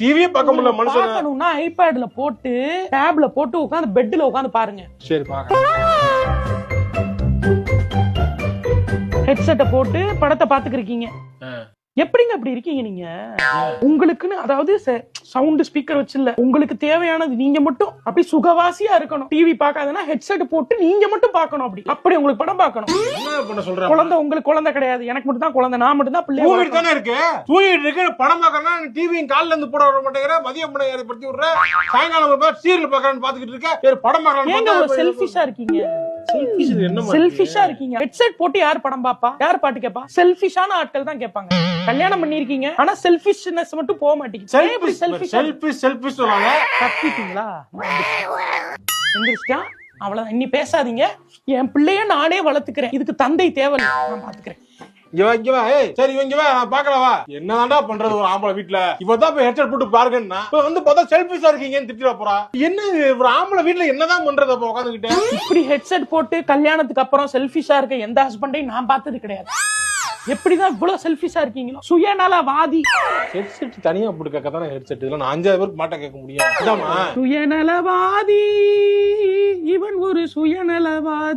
டிவியே பார்க்க முடியல மனுஷன். பார்க்கணும்னா ஐபேட்ல போட்டு டேப்ல போட்டு உட்காந்து பெட்ல உட்காந்து பாருங்க. சரி பாக்க ஹெட்செட்டை போட்டு படத்தை பாத்துக்கிருக்கீங்க எப்படிங்க அப்படி இருக்கீங்க நீங்க? உங்களுக்குன்னு அதாவது சவுண்ட் ஸ்பீக்கர் வச்சு இல்ல உங்களுக்கு தேவையானது நீங்க மட்டும் அப்படி சுகவாசியா இருக்கணும். டிவி பார்க்காதனா ஹெட்செட் போட்டு நீங்க மட்டும் பார்க்கணும் அப்படி. அப்படி உங்களுக்கு படம் சொல்ற? குழந்தை உங்களுக்கு குழந்தை கிடையாது. எனக்கு மட்டும் தான் குழந்தை நான் மட்டும் தான் பிள்ளை தூங்கிட்டு தானே இருக்கு? தூங்கிட்டு இருக்கு படம் பார்க்கறனா டிவியும் கால்ல இருந்து போட வர மாட்டேங்கிற மதியம் பண்ண ஏற்படுத்தி விடுற சாயங்காலம் சீரியல் பார்க்கறேன்னு பாத்துக்கிட்டு இருக்க சரி படம் பார்க்கலாம் செல்ஃபிஷா இருக்கீங்க? செல்ஃபிஷ் இருக்கீங்க. ஹெட்செட் போட்டு யார் படம் பாப்பா யார் பாட்டு கேப்பா செல்ஃபிஷான ஆட்கள் தான் கேட்பாங்க. கல்யாணம் பண்ணிருக்கீங்க ஆனா செல்ஃபிஷ்னஸ் மட்டும் போக மாட்டேங்குது. செல்ஃபிஷ் செல்ஃபிஷ் செல்ஃபிஷ் சொன்னாங்க கத்திட்டீங்களா? எந்திரிச்சிட்டா? அவ்வளவுதான். இனி பேசாதீங்க. என் பிள்ளைய நானே வளர்த்துக்கிறேன். இதுக்கு தந்தை தேவையில்லை. நான் பாத்துக்கிறேன். இங்க இங்க வா. ஏய் சரி இங்க வா நான் பார்க்கலவா என்னதான்டா பண்றது ஒரு ஆம்பளை வீட்ல? இப்பதான் போய் ஹெட்செட் போட்டு பாருங்கன்னா இப்ப வந்து பார்த்தா செல்ஃபிஷா இருக்கீங்கன்னு திட்டிட போறா. என்ன ஒரு ஆம்பளை வீட்ல என்னதான் பண்றது அப்ப உட்காந்துக்கிட்டு இப்படி ஹெட்செட் போட்டு கல்யாணத்துக்கு அப்புறம் செல்ஃபிஷா இருக்க எந்த ஹஸ்பண்டையும் நான் பார்த்தது கிடையாது. எப்படிதான் இவ்வளவு செல்ஃபிஷா இருக்கீங்களோ? சுயநலவாதி ஹெட்செட் தனியா போட்டு கேட்க தானே ஹெட்செட் இதெல்லாம் நான் அஞ்சாவது பேருக்கு மாட்ட கேட்க முடியும் சுயநலவாதி இவன் ஒரு சுயநலவாதி